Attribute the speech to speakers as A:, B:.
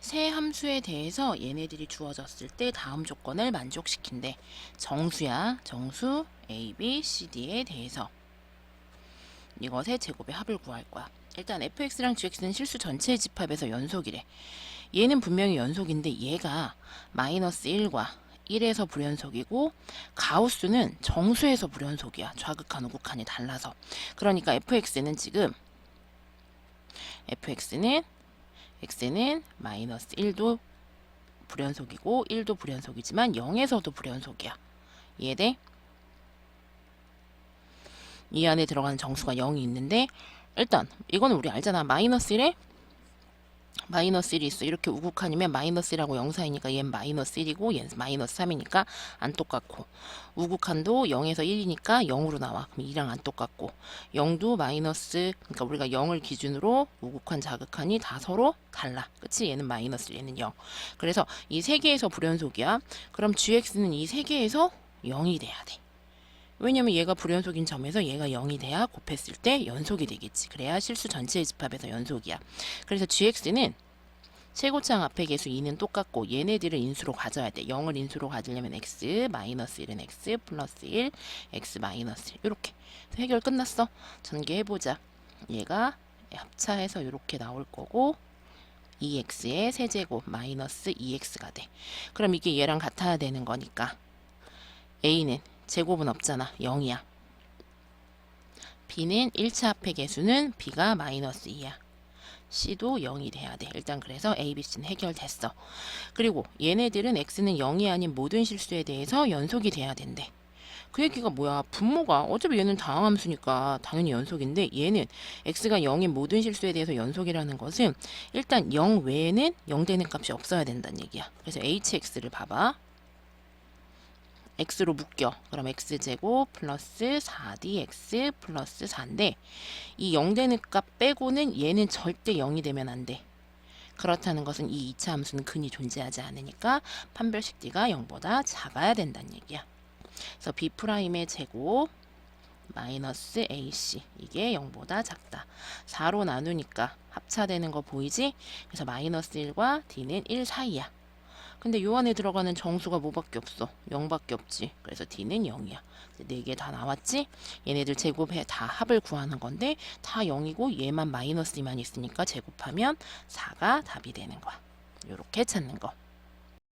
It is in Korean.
A: 세 함수에 대해서 얘네들이 주어졌을 때 다음 조건을 만족시킨대. 정수야. 정수 A, B, C, D에 대해서 이것의 제곱의 합을 구할 거야. 일단 fx랑 gx는 실수 전체의 집합에서 연속이래. 얘는 분명히 연속인데 얘가 마이너스 1과 1에서 불연속이고 가우스는 정수에서 불연속이야. 좌극한 우극한이 달라서. 그러니까 fx는 지금 fx는 x는 마이너스 1도 불연속이고 1도 불연속이지만 0에서도 불연속이야. 이해돼? 이 안에 들어가는 정수가 0이 있는데 일단 이거는 우리 알잖아. 마이너스 1에 마이너스 1이 있어. 이렇게 우극한이면 마이너스 1하고 영사이니까 얘는 마이너스 1이고 얘는 마이너스 3이니까 안 똑같고 우극한도 0에서 1이니까 0으로 나와. 그럼 2랑 안 똑같고 0도 마이너스 그러니까 우리가 0을 기준으로 우극한 자극한이 다 서로 달라. 그치? 얘는 마이너스 얘는 0. 그래서 이 세 개에서 불연속이야. 그럼 gx는 이 세 개에서 0이 돼야 돼. 왜냐면 얘가 불연속인 점에서 얘가 0이 돼야 곱했을 때 연속이 되겠지. 그래야 실수 전체의 집합에서 연속이야. 그래서 gx는 최고창 앞에 개수 2는 똑같고 얘네들을 인수로 가져야 돼. 0을 인수로 가지려면 x 마이너스 1은 x 플러스 1 x 마이너스 1 이렇게 해결 끝났어. 전개해보자. 얘가 합차해서 이렇게 나올 거고 2x의 세제곱 마이너스 2x가 돼. 그럼 이게 얘랑 같아야 되는 거니까 a는 제곱은 없잖아. 0이야. b는 1차 합의 개수는 b가 마이너스 2야. c도 0이 돼야 돼. 일단 그래서 a, b, c는 해결됐어. 그리고 얘네들은 x는 0이 아닌 모든 실수에 대해서 연속이 돼야 된대. 그 얘기가 뭐야? 분모가 어차피 얘는 다항함수니까 당연히 연속인데 얘는 x가 0인 모든 실수에 대해서 연속이라는 것은 일단 0 외에는 0 되는 값이 없어야 된다는 얘기야. 그래서 hx를 봐봐. X로 묶여. 그럼 x제곱 플러스 4dx 플러스 4인데 이 0 되는 값 빼고는 얘는 절대 0이 되면 안 돼. 그렇다는 것은 이 2차 함수는 근이 존재하지 않으니까 판별식 d가 0보다 작아야 된다는 얘기야. 그래서 b'의 제곱 마이너스 ac 이게 0보다 작다. 4로 나누니까 합차되는 거 보이지? 그래서 마이너스 1과 d는 1 사이야. 근데 요 안에 들어가는 정수가 뭐밖에 없어? 0밖에 없지. 그래서 d는 0이야. 네 개 다 나왔지? 얘네들 제곱해 다 합을 구하는 건데 다 0이고 얘만 마이너스 2만 있으니까 제곱하면 4가 답이 되는 거야. 요렇게 찾는 거.